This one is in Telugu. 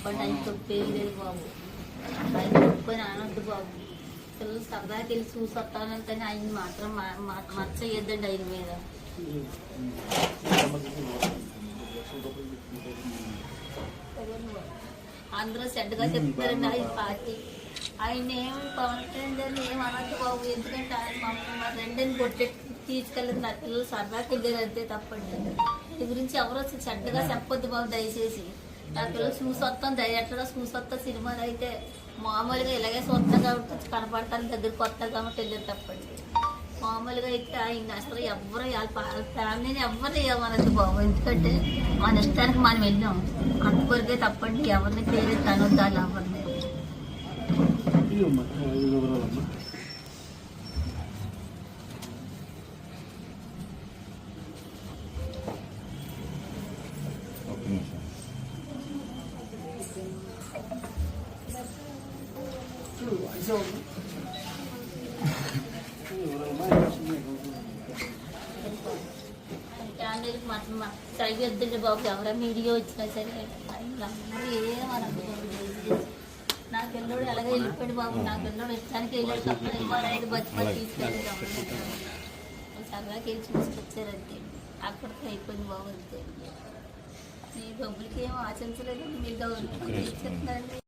అప్పటి ఆయన తప్పేది లేదు బాబు. ఆయన తప్పని అనొద్దు బాబు. పిల్లలు సరదాకి వెళ్ళి చూసి కానీ ఆయన మాత్రం మా- మచ్చ ఆయన మీద. అందరూ చెడ్డగా చెప్తారండి ఆయన పార్టీ. ఆయన ఏం పవన్ కళ్యాణ్ ఏం అనొద్దు బాబు. ఎందుకంటే ఆయన మమ్మల్ని మా రెండని కొట్టెట్టి తీసుకెళ్ళదు. నా పిల్లలు సరదాకి వెళ్ళారు అంతే తప్పండి. ఈ గురించి ఎవరు వచ్చి చెడ్డగా చెప్పొద్దు బాబు దయచేసి. అక్కడ పిల్లలు చూసి వస్తాం చూసి సినిమాలు అయితే మామూలుగా ఇలాగే చూస్తాం కాబట్టి కనపడతాను దగ్గరికి వస్తాను కాబట్టి వెళ్ళారు తప్పండి మామూలుగా అయితే ఆయన అసలు ఎవరు వాళ్ళ ఫ్యామిలీని ఎవరు ఇవ్వమనద్దు బాబు. ఎందుకంటే మన ఇష్టానికి మనం వెళ్ళాం. అంతవరకే తప్పండి. ఎవరిని పేరు తనొద్దాలి వాళ్ళు ఎవరిని వద్దండి బాబు. ఎవరైనా మీడియా వచ్చినా సరే. దయచేసి. నా పిల్లోడు ఎలాగో వెళ్ళిపోయాడు బాబు. నా పిల్లోడు ఇష్టానికి వెళ్ళాడు తప్పని వారైతే బతికి తీసుకెళ్ళాడు సరదాకి వెళ్ళి చూసుకొచ్చారంతే అక్కడికి అయిపోయింది బాబు అంతే. మీ డబ్బులకి ఏం ఆశించలేదు మీరు ఇచ్చేస్తున్నారండి